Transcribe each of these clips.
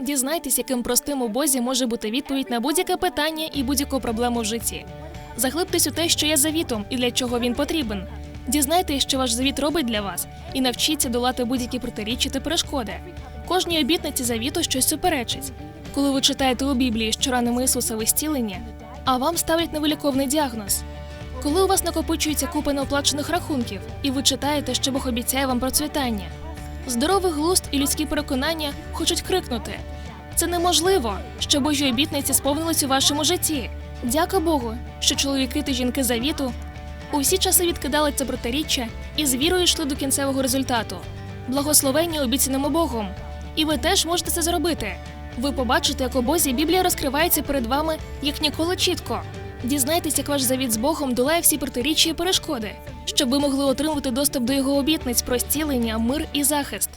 Дізнайтесь, яким простим у Бозі може бути відповідь на будь-яке питання і будь-яку проблему в житті. Заглибтесь у те, що є завітом і для чого він потрібен. Дізнайтесь, що ваш завіт робить для вас, і навчіться долати будь-які протиріччя та перешкоди. Кожній обітниці завіту щось суперечить. Коли ви читаєте у Біблії, що ранами Ісуса ви а вам ставлять невиліковний діагноз. Коли у вас накопичується купа неоплачених рахунків, і ви читаєте, що Бог обіцяє вам процвітання. Здоровий глузд і людські переконання хочуть крикнути: це неможливо, що Божі обітниці сповнились у вашому житті. Дяка Богу, що чоловіки та жінки завіту у всі часи відкидали це протиріччя і з вірою йшли до кінцевого результату. Благословення обіцяному Богом. І ви теж можете це зробити. Ви побачите, як у Бозі Біблія розкривається перед вами як ніколи чітко. Дізнайтесь, як ваш завіт з Богом долає всі протиріччя і перешкоди, щоб ви могли отримати доступ до його обітниць про зцілення, мир і захист.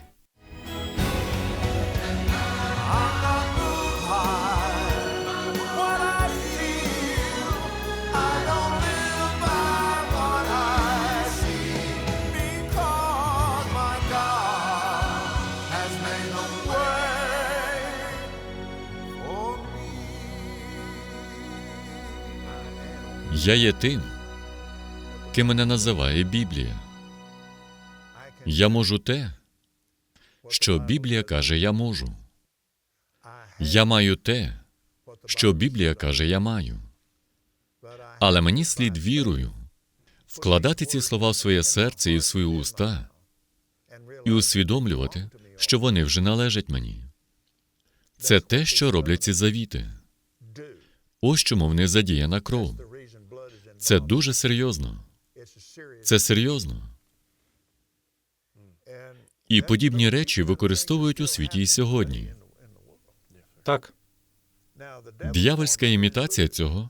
Я є тим, ким мене називає Біблія. Я можу те, що Біблія каже, я можу. Я маю те, що Біблія каже, я маю. Але мені слід вірою вкладати ці слова в своє серце і в свої уста і усвідомлювати, що вони вже належать мені. Це те, що роблять ці завіти. Ось чому в них задіяна кров. Це дуже серйозно. Це серйозно. І подібні речі використовують у світі і сьогодні. Так, Д'явольська імітація цього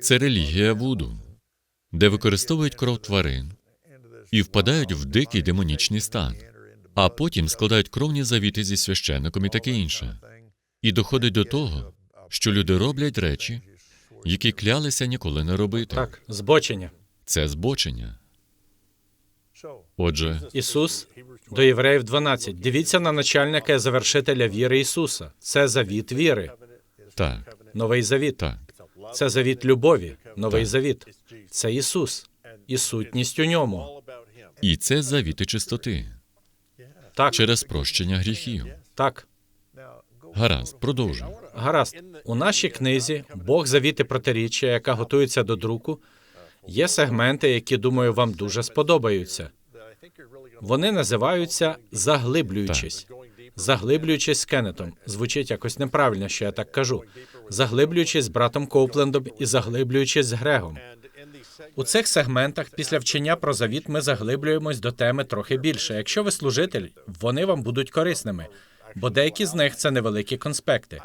це релігія Вуду, де використовують кров тварин і впадають в дикий демонічний стан, а потім складають кровні завіти зі священником і таке інше. І доходить до того, що люди роблять речі, які клялися ніколи не робити. так, збочення. Це збочення. Отже, Ісус до Євреїв 12. Дивіться на начальника і завершителя віри Ісуса. Це завіт віри, так, новий завіт. так, Це завіт любові, новий Так. завіт. Це Ісус і сутність у ньому. і це завіти чистоти Так, через прощення гріхів. так. Гаразд, продовжуй. Гаразд. У нашій книзі Бог завіти протиріччя, яка готується до друку. Є сегменти, які, думаю, вам дуже сподобаються. Вони називаються заглиблюючись. Заглиблюючись з Кеннетом. Звучить якось неправильно, що я так кажу. Заглиблюючись з братом Коуплендом і заглиблюючись з Грегом. У цих сегментах після вчення про завіт ми заглиблюємось до теми трохи більше. Якщо ви служитель, вони вам будуть корисними, бо деякі з них це невеликі конспекти.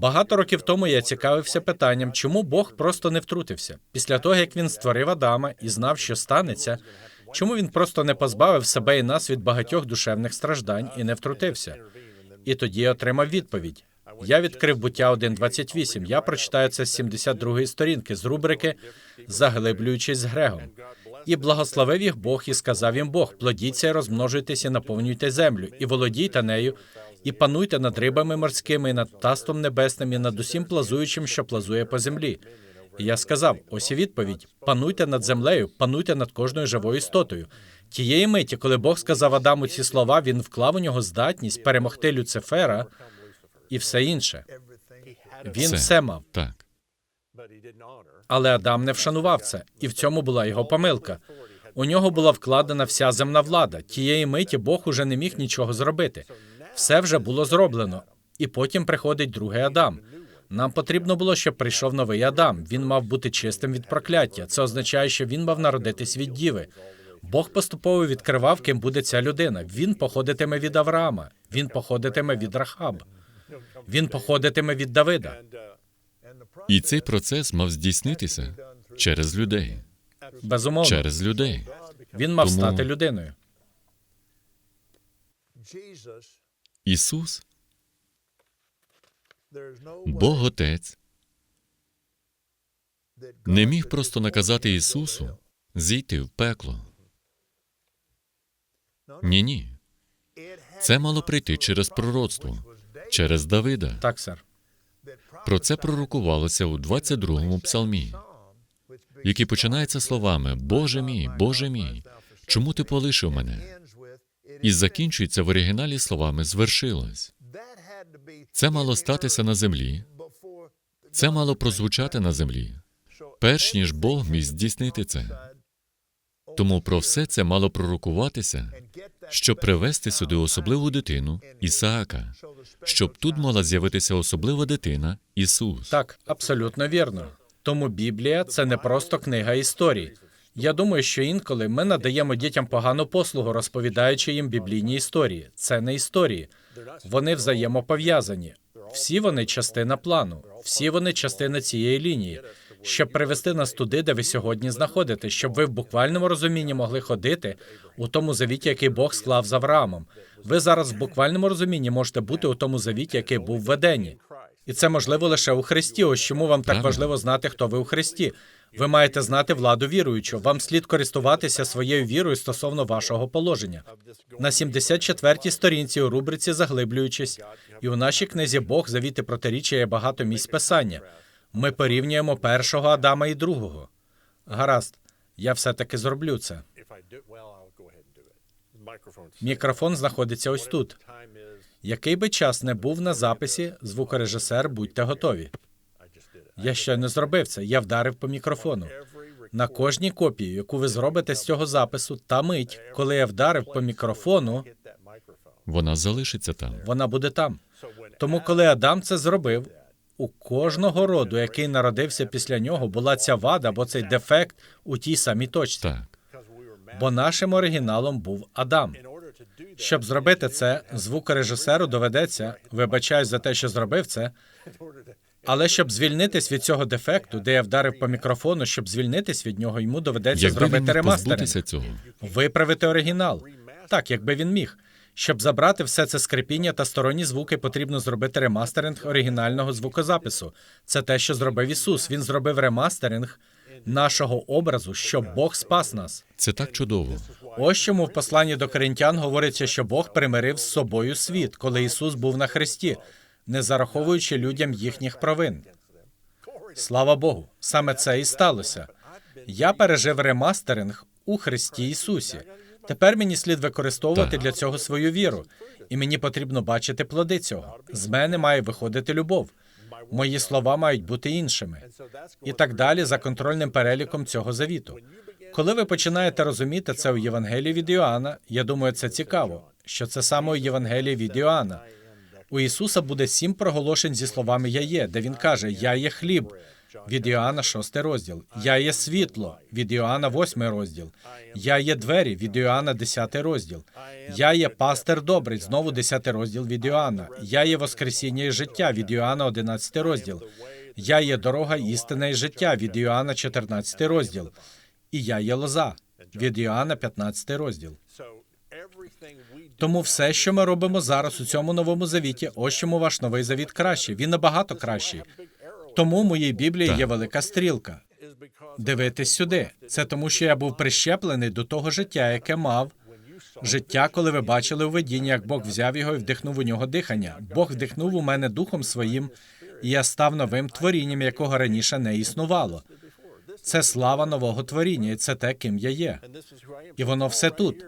Багато років тому я цікавився питанням, чому Бог просто не втрутився після того, як він створив Адама і знав, що станеться. Чому він просто не позбавив себе і нас від багатьох душевних страждань і не втрутився? І тоді отримав відповідь. Я відкрив буття 1.28. Я прочитаю це з 72-ї сторінки з рубрики Заглиблюючись з Грегом. І благословив їх Бог, і сказав їм Бог: плодіться і розмножуйтесь, наповнюйте землю, і володійте нею, і пануйте над рибами морськими, і над птаством небесним, і над усім плазуючим, що плазує по землі. І я сказав: ось і відповідь: пануйте над землею, пануйте над кожною живою істотою. Тієї миті, коли Бог сказав Адаму ці слова, він вклав у нього здатність перемогти Люцифера і все інше. Він Все. все мав. Так, Але Адам не вшанував це, і в цьому була його помилка. У нього була вкладена вся земна влада. Тієї миті Бог уже не міг нічого зробити. Все вже було зроблено. І потім приходить другий Адам. Нам потрібно було, щоб прийшов новий Адам. Він мав бути чистим від прокляття. Це означає, що він мав народитись від діви. Бог поступово відкривав, ким буде ця людина. Він походитиме від Авраама, він походитиме від Рахаб, він походитиме від Давида. І цей процес мав здійснитися через людей. Безумовно, Через людей. він мав Тому- стати людиною. Ісус, Бог Отець, не міг просто наказати Ісусу зійти в пекло. Ні, ні. Це мало прийти через пророцтво. через Давида. Так, сер. Про це пророкувалося у 22-му псалмі, який починається словами Боже мій, Боже мій, чому ти полишив мене? І закінчується в оригіналі словами звершилось. Це мало статися на землі, це мало прозвучати на землі, перш ніж Бог міг здійснити це. Тому про все це мало пророкуватися, щоб привести сюди особливу дитину Ісаака, щоб тут мала з'явитися особлива дитина Ісус. Так, абсолютно вірно. Тому Біблія це не просто книга історій. Я думаю, що інколи ми надаємо дітям погану послугу, розповідаючи їм біблійні історії. Це не історії. Вони взаємопов'язані. Всі вони частина плану, всі вони частина цієї лінії, щоб привести нас туди, де ви сьогодні знаходитесь, щоб ви в буквальному розумінні могли ходити у тому завіті, який Бог склав з Авраамом. Ви зараз в буквальному розумінні можете бути у тому завіті, який був в Едені. І це можливо лише у Христі. Ось чому вам так важливо знати, хто ви у Христі. Ви маєте знати владу віруючого. Вам слід користуватися своєю вірою стосовно вашого положення. На 74-й сторінці у рубриці Заглиблюючись, і у нашій книзі Бог завіти протиріччя є багато місць писання. Ми порівнюємо першого Адама і другого. Гаразд, я все-таки зроблю це. Мікрофон знаходиться ось тут. Який би час не був на записі, звукорежисер, будьте готові. Я ще не зробив це. Я вдарив по мікрофону. На кожній копії, яку ви зробите з цього запису, та мить, коли я вдарив по мікрофону. Вона залишиться там. вона буде там. Тому, коли Адам це зробив, у кожного роду, який народився після нього, була ця вада або цей дефект у тій самій точці. Так. Бо нашим оригіналом був Адам. Щоб зробити це, звукорежисеру доведеться, вибачаюсь за те, що зробив це, але щоб звільнитись від цього дефекту, де я вдарив по мікрофону, щоб звільнитись від нього, йому доведеться Якби він зробити міг ремастеринг. позбутися цього, Виправити оригінал. Так, якби він міг. Щоб забрати все це скрипіння та сторонні звуки, потрібно зробити ремастеринг оригінального звукозапису. Це те, що зробив Ісус. Він зробив ремастеринг нашого образу, щоб Бог спас нас. це так чудово. Ось чому в посланні до коринтян говориться, що Бог примирив з собою світ, коли Ісус був на хресті, не зараховуючи людям їхніх провин. Слава Богу, саме це і сталося. Я пережив ремастеринг у Христі Ісусі. Тепер мені слід використовувати Так. для цього свою віру, і мені потрібно бачити плоди цього. З мене має виходити любов. Мої слова мають бути іншими. І так далі за контрольним переліком цього завіту. Коли ви починаєте розуміти це у Євангелії від Іоанна, я думаю, це цікаво, що це саме у Євангелії від Іоанна. У Ісуса буде сім проголошень зі словами Я є, де він каже: Я є хліб. Від Іоанна 6 розділ. Я є світло від Іоанна 8 розділ. Я є двері від Іоанна 10 розділ. Я є пастир добрий, знову 10 розділ від Іоанна. Я є воскресіння і життя від Іоанна 11 розділ. Я є дорога, істина і життя від Іоанна 14 розділ. І я є лоза від Іоанна 15 розділ. Тому все, що ми робимо зараз у цьому новому завіті, ось чому ваш новий завіт кращий. Він набагато кращий. Тому в моїй Біблії є велика стрілка. Дивитись сюди. Це тому, що я був прищеплений до того життя, яке мав. Життя, коли ви бачили у видінні, як Бог взяв його і вдихнув у нього дихання. Бог вдихнув у мене духом своїм, і я став новим творінням, якого раніше не існувало. Це слава нового творіння, і це те, ким я є. І воно все тут.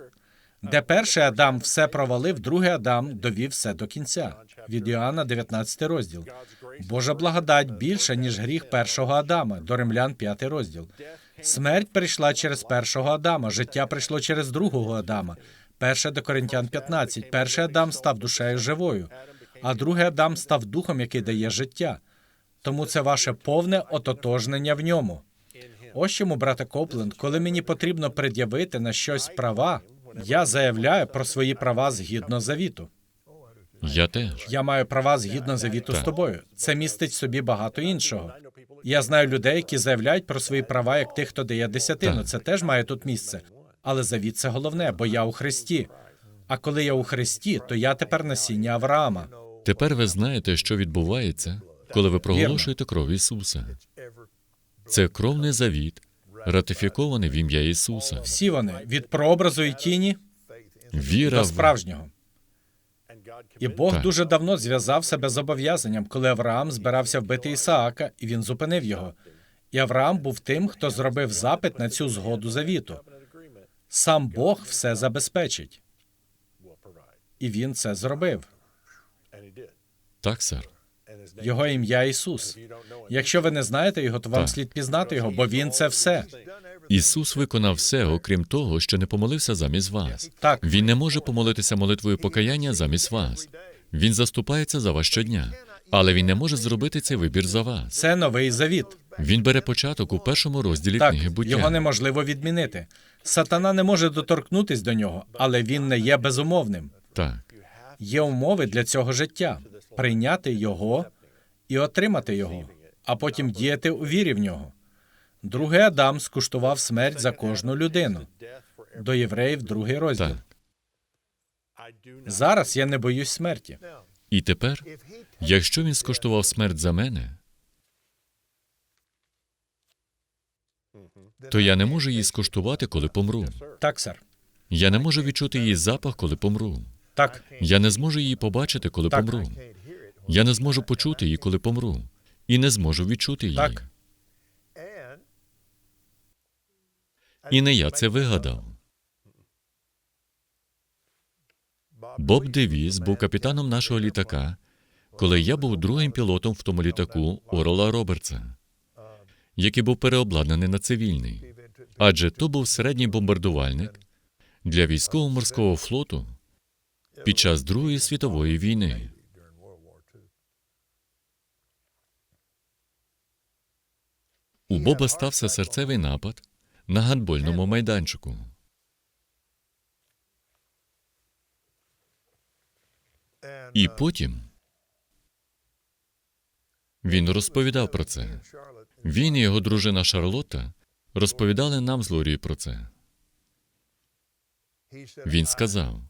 Де перший Адам все провалив, другий Адам довів все до кінця. Від Іоанна 19 розділ. Божа благодать більша, ніж гріх першого Адама, до Римлян 5 розділ. Смерть прийшла через першого Адама, життя прийшло через другого Адама. Перше до Коринтян 15. Перший Адам став душею живою, а другий Адам став духом, який дає життя. Тому це ваше повне ототожнення в ньому. Ось чому, брате Копленд, коли мені потрібно пред'явити на щось права, я заявляю про свої права згідно завіту. Я теж. Я маю права згідно завіту з тобою. Це містить в собі багато іншого. Я знаю людей, які заявляють про свої права як тих, хто дає десятину. Так. Це теж має тут місце. Але завіт це головне, бо я у Христі. А коли я у Христі, то я тепер насіння Авраама. Тепер ви знаєте, що відбувається, коли ви проголошуєте кров Ісуса. Це кровний завіт, ратифікований в ім'я Ісуса. Всі вони від прообразу і тіні Віра до в справжнього. І Бог Так. дуже давно зв'язав себе з зобов'язанням, коли Авраам збирався вбити Ісаака, і він зупинив його. І Авраам був тим, хто зробив запит на цю згоду завіту. Сам Бог все забезпечить. І він це зробив. Так, сер. Його ім'я Ісус. Якщо ви не знаєте його, то вам Так. слід пізнати його, бо він це все. Ісус виконав все, окрім того, що не помолився замість вас. Так, Він не може помолитися молитвою покаяння замість вас. Він заступається за вас щодня, але він не може зробити цей вибір за вас. це новий завіт. Він бере початок у першому розділі Так, книги буття. його неможливо відмінити. Сатана не може доторкнутись до нього, але він не є безумовним. Так, Є умови для цього життя прийняти його і отримати його, а потім діяти у вірі в нього. Другий Адам скуштував смерть за кожну людину. До євреїв, другий розділ. так. Зараз я не боюсь смерті. І тепер, якщо він скуштував смерть за мене, то я не можу її скуштувати, коли помру. Так, сер. Я не можу відчути її запах, коли помру. Так, Я не зможу її побачити, коли Так. помру. Я не зможу почути її, коли помру. І не зможу відчути її. Так. І не я це вигадав. Боб Девіс був капітаном нашого літака, коли я був другим пілотом в тому літаку Орола Робертса, який був переобладнаний на цивільний. Адже то був середній бомбардувальник для військово-морського флоту під час Другої світової війни. У Боба стався серцевий напад на гандбольному майданчику. І потім він розповідав про це. Він і його дружина Шарлотта розповідали нам з Лорією про це. Він сказав: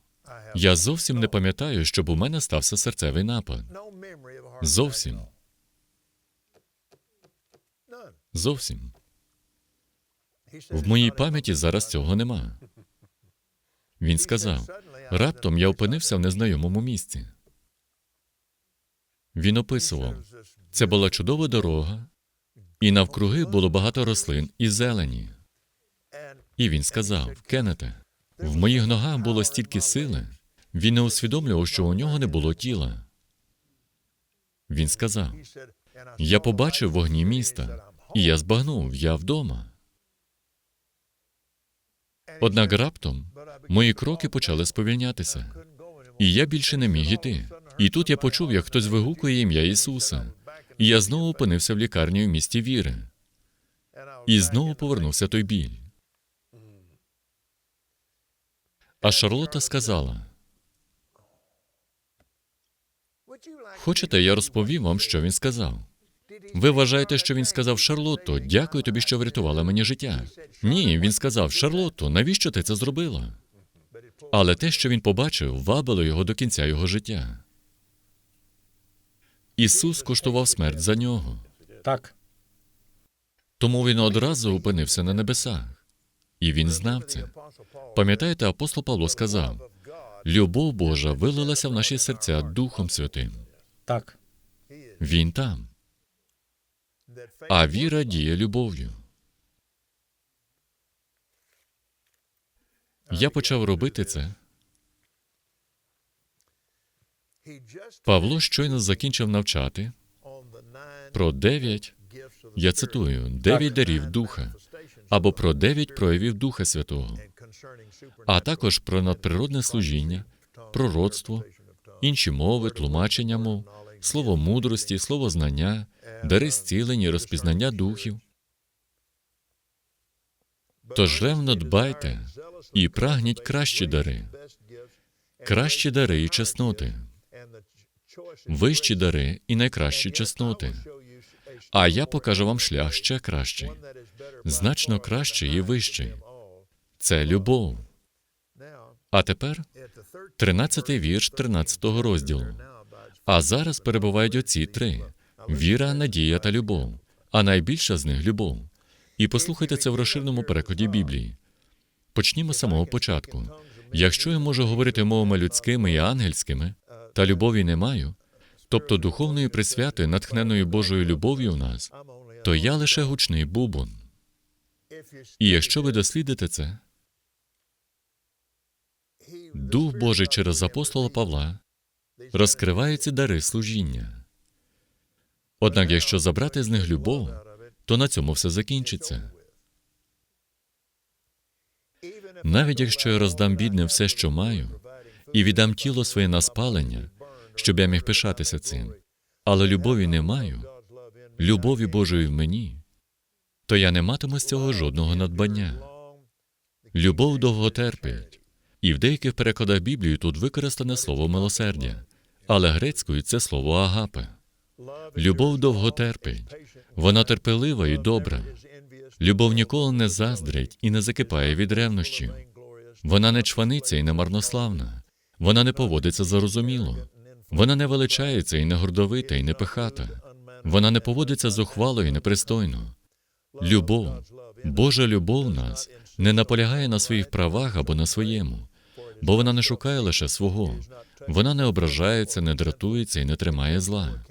Я зовсім не пам'ятаю, щоб у мене стався серцевий напад. Зовсім. Зовсім. В моїй пам'яті зараз цього нема. Він сказав: раптом я опинився в незнайомому місці. Він описував, це була чудова дорога, і навкруги було багато рослин і зелені. І він сказав: Кеннете, в моїх ногах було стільки сили, він не усвідомлював, що у нього не було тіла. Він сказав: Я побачив вогні міста, і я збагнув, я вдома. Однак раптом мої кроки почали сповільнятися, і я більше не міг іти. І тут я почув, як хтось вигукує ім'я Ісуса, і я знову опинився в лікарні в місті віри, і знову повернувся той біль. А Шарлота сказала: Хочете, я розповім вам, що він сказав? Ви вважаєте, що він сказав Шарлотто, дякую тобі, що врятувала мені життя. Ні, він сказав Шарлотто, навіщо ти це зробила? Але те, що він побачив, вабило його до кінця його життя. Ісус коштував смерть за нього, так. тому він одразу опинився на небесах. І він знав це. Пам'ятаєте, апостол Павло сказав: Любов Божа вилилася в наші серця Духом Святим. Так. Він там. А віра діє любов'ю. Я почав робити це. Павло щойно закінчив навчати про дев'ять, я цитую, дев'ять дарів духа або про дев'ять проявів Духа Святого, а також про надприродне служіння, пророцтво, інші мови, тлумачення мов, слово мудрості, слово знання, дари зцілення, розпізнання духів. Тож ревно дбайте і прагніть кращі дари, кращі дари і чесноти, вищі дари і найкращі чесноти. А я покажу вам шлях ще кращий, значно кращий і вищий. Це любов. А тепер 13-й вірш 13-го розділу. А зараз перебувають оці три: віра, надія та любов. А найбільша з них любов. І послухайте це в розширеному перекладі Біблії. Почнімо з самого початку. Якщо я можу говорити мовами людськими і ангельськими, та любові не маю, тобто духовної присвяти, натхненої Божою любов'ю в нас, то я лише гучний бубон. І якщо ви дослідите це, Дух Божий через апостола Павла розкриває ці дари служіння. Однак, якщо забрати з них любов, то на цьому все закінчиться. Навіть якщо я роздам бідним все, що маю, і віддам тіло своє на спалення, щоб я міг пишатися цим, але любові не маю, любові Божої в мені, то я не матиму з цього жодного надбання. Любов довго терпить. І в деяких перекладах Біблії тут використане слово милосердя, але грецькою це слово агапе. Любов довго терпить, вона терпелива і добра. Любов ніколи не заздрить і не закипає від ревнощів. Вона не чваниться і не марнославна. Вона не поводиться зарозуміло. Вона не величається і не гордовита, і не пихата. Вона не поводиться зухвало і непристойно. Любов, Божа любов нас не наполягає на своїх правах або на своєму, бо вона не шукає лише свого. Вона не ображається, не дратується і не тримає зла.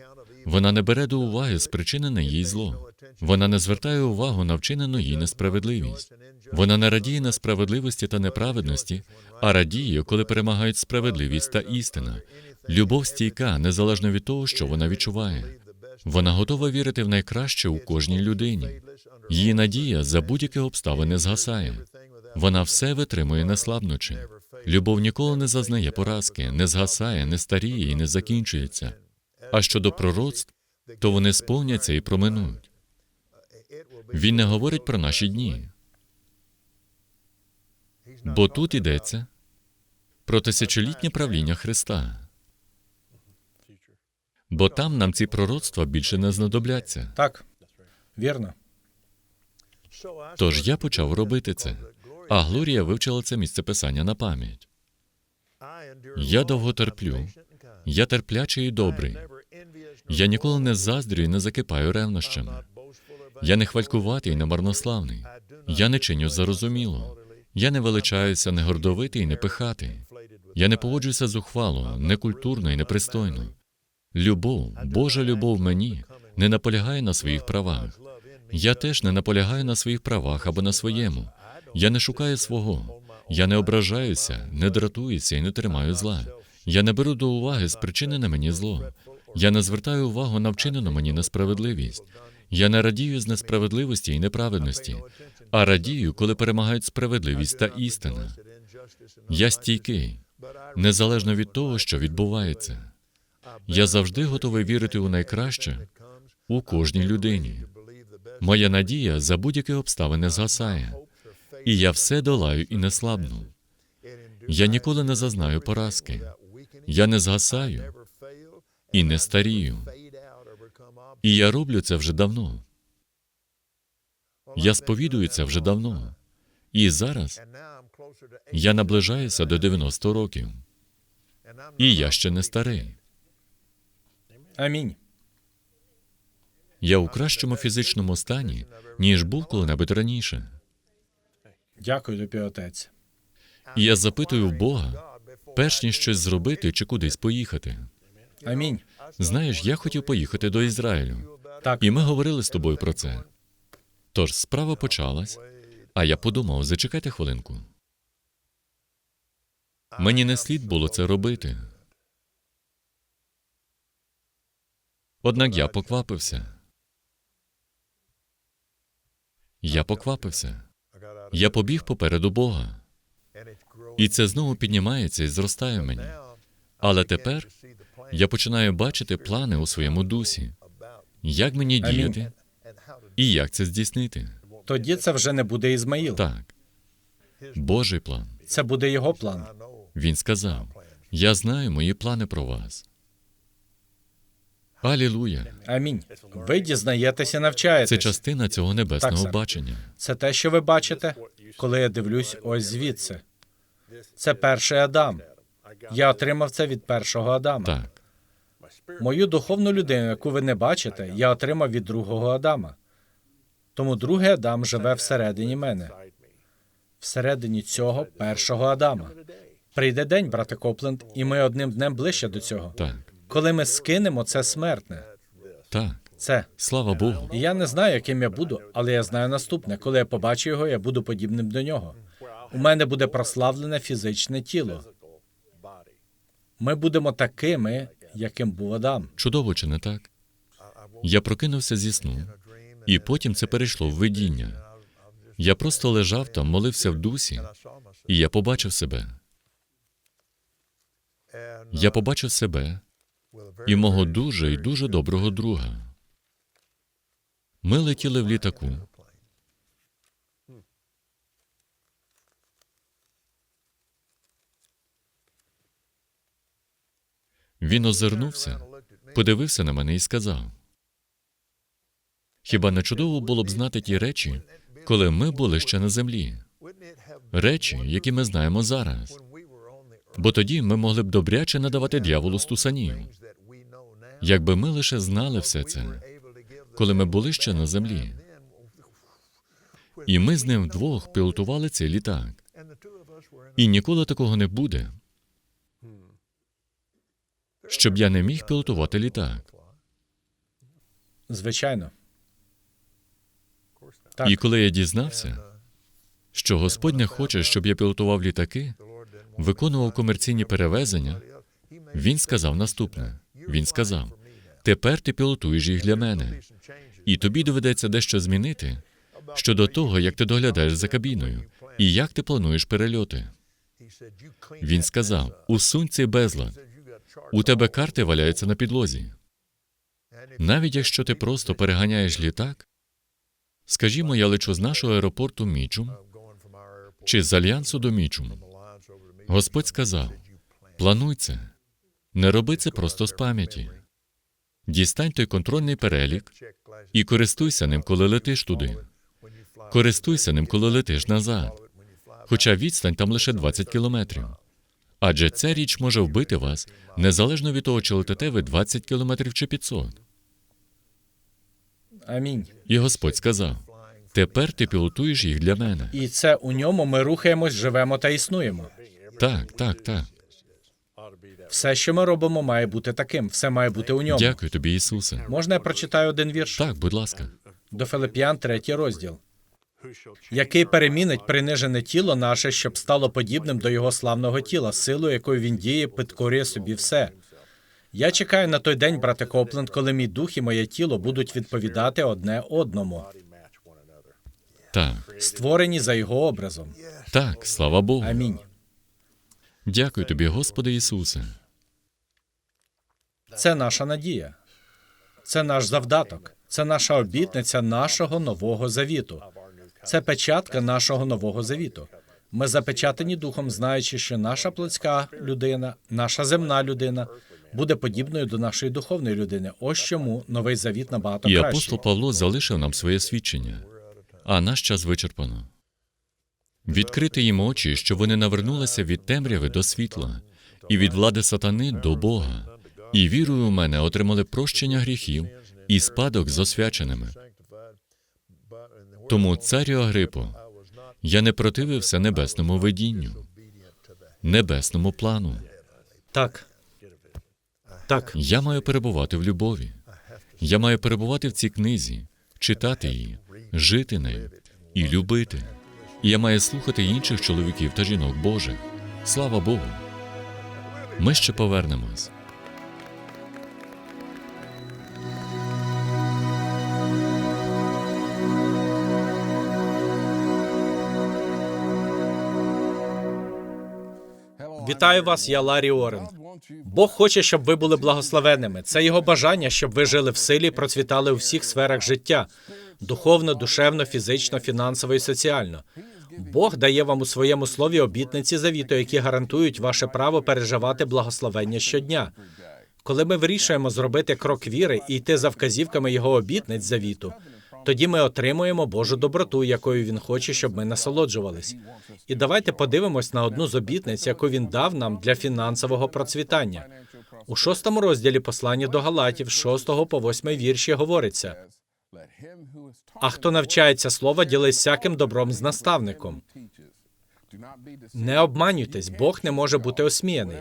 Вона не бере до уваги спричинене їй зло. Вона не звертає увагу на вчинену їй несправедливість. Вона не радіє несправедливості та неправедності, а радіє, коли перемагають справедливість та істина. Любов стійка, незалежно від того, що вона відчуває. Вона готова вірити в найкраще у кожній людині. Її надія за будь-які обставини згасає. Вона все витримує не слабнучи. Любов ніколи не зазнає поразки, не згасає, не старіє і не закінчується. А щодо пророцтв, то вони сповняться і проминуть. Він не говорить про наші дні. Бо тут йдеться про тисячолітнє правління Христа. Бо там нам ці пророцтва більше не знадобляться. Так, вірно. Тож я почав робити це, а Глорія вивчила це місце писання на пам'ять. Я довго терплю, я терплячий і добрий. Я ніколи не заздрю і не закипаю ревнощами. Я не хвалькуватий і не марнославний. Я не чиню зарозуміло. Я не величаюся, не гордовитий і не пихатий. Я не поводжуся зухвало, некультурно і непристойно. Любов, Божа любов мені не наполягає на своїх правах. Я теж не наполягаю на своїх правах або на своєму. Я не шукаю свого. Я не ображаюся, не дратуюся і не тримаю зла. Я не беру до уваги спричинене мені зло. Я не звертаю увагу на вчинену мені несправедливість. Я не радію з несправедливості і неправедності, а радію, коли перемагають справедливість та істина. Я стійкий, незалежно від того, що відбувається. Я завжди готовий вірити у найкраще у кожній людині. Моя надія за будь-які обставини згасає, і я все долаю і не слабну. Я ніколи не зазнаю поразки. Я не згасаю і не старію. І я роблю це вже давно. Я сповідую це вже давно. І зараз я наближаюся до 90 років. І я ще не старий. Амінь. Я у кращому фізичному стані, ніж був коли-небудь раніше. Дякую тобі, отець. І я запитую в Бога, перш ніж щось зробити чи кудись поїхати. Амінь. Знаєш, я хотів поїхати до Ізраїлю, Так, і ми говорили з тобою про це. Тож справа почалась, а я подумав, зачекайте хвилинку. Мені не слід було це робити. Однак я поквапився. Я поквапився. Я побіг попереду Бога. І це знову піднімається і зростає в мені. Але тепер я починаю бачити плани у своєму дусі. Як мені діяти і як це здійснити? тоді це вже не буде Ізмаїл. Так. Божий план. Це буде його план. Він сказав: Я знаю мої плани про вас. Алілуя! Амінь. Ви дізнаєтеся, навчаєтесь. Це частина цього небесного сер. бачення. Це те, що ви бачите, коли я дивлюсь ось звідси. Це перший Адам. Я отримав це від першого Адама. Так, Мою духовну людину, яку ви не бачите, я отримав від другого Адама. Тому другий Адам живе всередині мене, всередині цього першого Адама. Прийде день, брате Копленд, і ми одним днем ближче до цього. Так, Коли ми скинемо це смертне, так. це. Слава Богу. І я не знаю, яким я буду, але я знаю наступне: коли я побачу його, я буду подібним до нього. У мене буде прославлене фізичне тіло. Ми будемо такими, яким був Адам. Чудово, чи не так? Я прокинувся зі сну, і потім це перейшло в видіння. Я просто лежав там, молився в дусі, і я побачив себе. Я побачив себе і мого дуже і дуже доброго друга. Ми летіли в літаку. Він озирнувся, подивився на мене і сказав: Хіба не чудово було б знати ті речі, коли ми були ще на землі? Речі, які ми знаємо зараз. Бо тоді ми могли б добряче надавати дьяволу стусанів. Якби ми лише знали все це, коли ми були ще на землі. І ми з ним вдвох пілотували цей літак. І ніколи такого не буде, щоб я не міг пілотувати літак. Звичайно. Так. І коли я дізнався, що Господь не хоче, щоб я пілотував літаки, виконував комерційні перевезення, він сказав наступне: він сказав: тепер ти пілотуєш їх для мене, і тобі доведеться дещо змінити щодо того, як ти доглядаєш за кабіною і як ти плануєш перельоти. Він сказав: усунь цей безлад. У тебе карти валяються на підлозі. Навіть якщо ти просто переганяєш літак, скажімо, я лечу з нашого аеропорту Мічум чи з альянсу до Мічум. Господь сказав: плануй це, не роби це просто з пам'яті. Дістань той контрольний перелік і користуйся ним, коли летиш туди. Користуйся ним, коли летиш назад. Хоча відстань там лише 20 кілометрів. Адже ця річ може вбити вас незалежно від того, чи летите ви 20 кілометрів чи 500. Амінь. І Господь сказав: тепер ти пілотуєш їх для мене. І це у ньому ми рухаємось, живемо та існуємо. Так, так, так. Все, що ми робимо, має бути таким. Все має бути у ньому. Дякую тобі, Ісусе. Можна я прочитаю один вірш Так, будь ласка. до Филип'ян, третій розділ. Який перемінить принижене тіло наше, щоб стало подібним до його славного тіла, силою якою він діє, підкорює собі все. Я чекаю на той день, брате Копленд, коли мій дух і моє тіло будуть відповідати одне одному, Так, створені за його образом. так, слава Богу. Амінь. Дякую тобі, Господи Ісусе. Це наша надія, це наш завдаток, це наша обітниця нашого нового завіту. Це печатка нашого нового завіту. Ми запечатані духом, знаючи, що наша плотська людина, наша земна людина буде подібною до нашої духовної людини. Ось чому новий завіт набагато І кращий. апостол Павло залишив нам своє свідчення, а наш час вичерпано. Відкрити їм очі, щоб вони навернулися від темряви до світла, і від влади сатани до Бога, і вірою в мене отримали прощення гріхів і спадок з освяченими. Тому, царю Агрипо, я не противився небесному видінню, небесному плану. Так. Так. Я маю перебувати в любові. Я маю перебувати в цій книзі, читати її, жити нею і любити. І я маю слухати інших чоловіків та жінок Божих. Слава Богу. Ми ще повернемось. Вітаю вас, я Ларі Орен. Бог хоче, щоб ви були благословенними. Це його бажання, щоб ви жили в силі процвітали у всіх сферах життя: духовно, душевно, фізично, фінансово і соціально. Бог дає вам у своєму слові обітниці завіту, які гарантують ваше право переживати благословення щодня. Коли ми вирішуємо зробити крок віри і йти за вказівками його обітниць завіту, тоді ми отримуємо Божу доброту, якою він хоче, щоб ми насолоджувались. І давайте подивимось на одну з обітниць, яку він дав нам для фінансового процвітання. У шостому розділі послання до Галатів, 6 по 8 вірші говориться: а хто навчається слова, ділись всяким добром з наставником. Не обманюйтесь, Бог не може бути осміяний.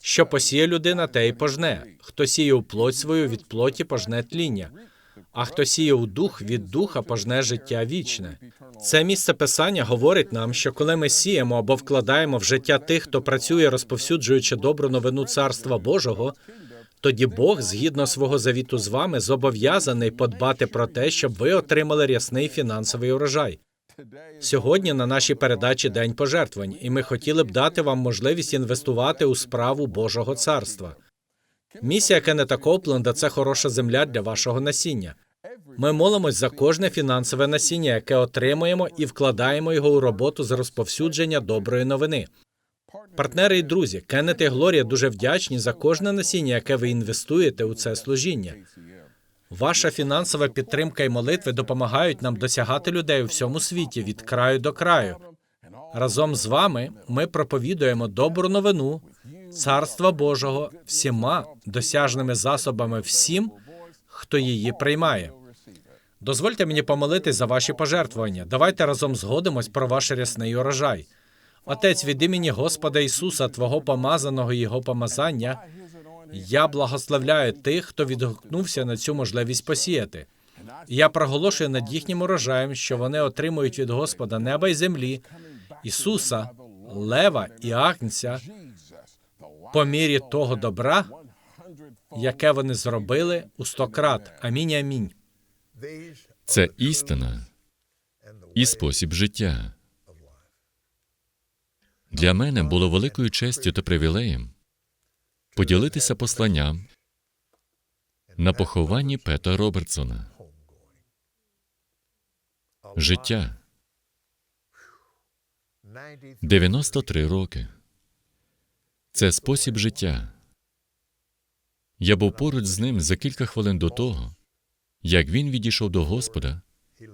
Що посіє людина, те й пожне. Хто сіє у плоть свою, від плоті пожне тління. А хто сіє у дух, від духа пожне життя вічне. Це місце писання говорить нам, що коли ми сіємо або вкладаємо в життя тих, хто працює, розповсюджуючи добру новину Царства Божого, тоді Бог, згідно свого завіту з вами, зобов'язаний подбати про те, щоб ви отримали рясний фінансовий урожай. Сьогодні на нашій передачі День пожертвувань, і ми хотіли б дати вам можливість інвестувати у справу Божого царства. Місія Кеннета Копленда це хороша земля для вашого насіння. Ми молимось за кожне фінансове насіння, яке отримуємо, і вкладаємо його у роботу з розповсюдження доброї новини. Партнери і друзі, Кеннет і Глорія дуже вдячні за кожне насіння, яке ви інвестуєте у це служіння. Ваша фінансова підтримка і молитви допомагають нам досягати людей у всьому світі від краю до краю. Разом з вами ми проповідуємо добру новину Царства Божого всіма досяжними засобами всім, хто її приймає. Дозвольте мені помолитись за ваші пожертвування. Давайте разом згодимось про ваш рясний урожай. Отець, від імені Господа Ісуса, Твого помазаного і Його помазання, я благословляю тих, хто відгукнувся на цю можливість посіяти. І я проголошую над їхнім урожаєм, що вони отримують від Господа неба й землі, Ісуса, Лева і Агнця по мірі того добра, яке вони зробили у сто крат. Амінь. Амінь. Це істина і спосіб життя. Для мене було великою честю та привілеєм поділитися посланням на похованні Пета Робертсона. Життя 93 роки. Це спосіб життя. Я був поруч з ним за кілька хвилин до того, як він відійшов до Господа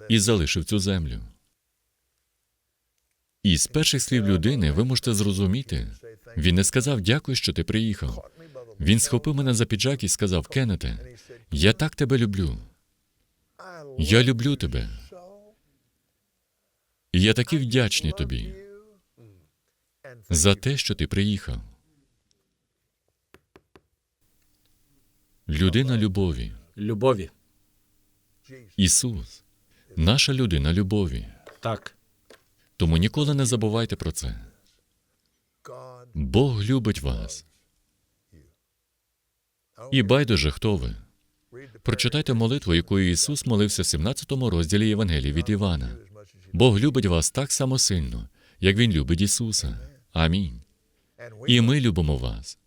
і залишив цю землю. І з перших слів людини ви можете зрозуміти, він не сказав дякую, що ти приїхав. Він схопив мене за піджак і сказав: Кеннете, я так тебе люблю. Я люблю тебе. І я такий вдячний тобі за те, що ти приїхав. Людина любові. Любові. Ісус, наша людина любові. Так. Тому ніколи не забувайте про це. Бог любить вас. І байдуже, хто ви. Прочитайте молитву, якою Ісус молився в 17 розділі Євангелії від Івана. Бог любить вас так само сильно, як Він любить Ісуса. Амінь. І ми любимо вас.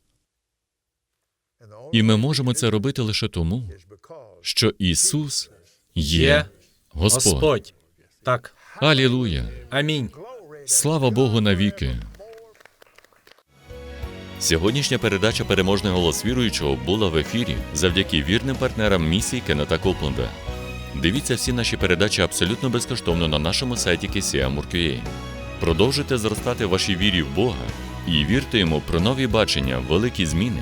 І ми можемо це робити лише тому, що Ісус є Господь. Господь. Так. Алілуя! Амінь. Слава Богу навіки! Сьогоднішня передача Переможний голос віруючого була в ефірі завдяки вірним партнерам місії Кеннета Копленда. Дивіться всі наші передачі абсолютно безкоштовно на нашому сайті KCM.ua. Продовжуйте зростати в вашій вірі в Бога і вірте йому про нові бачення, великі зміни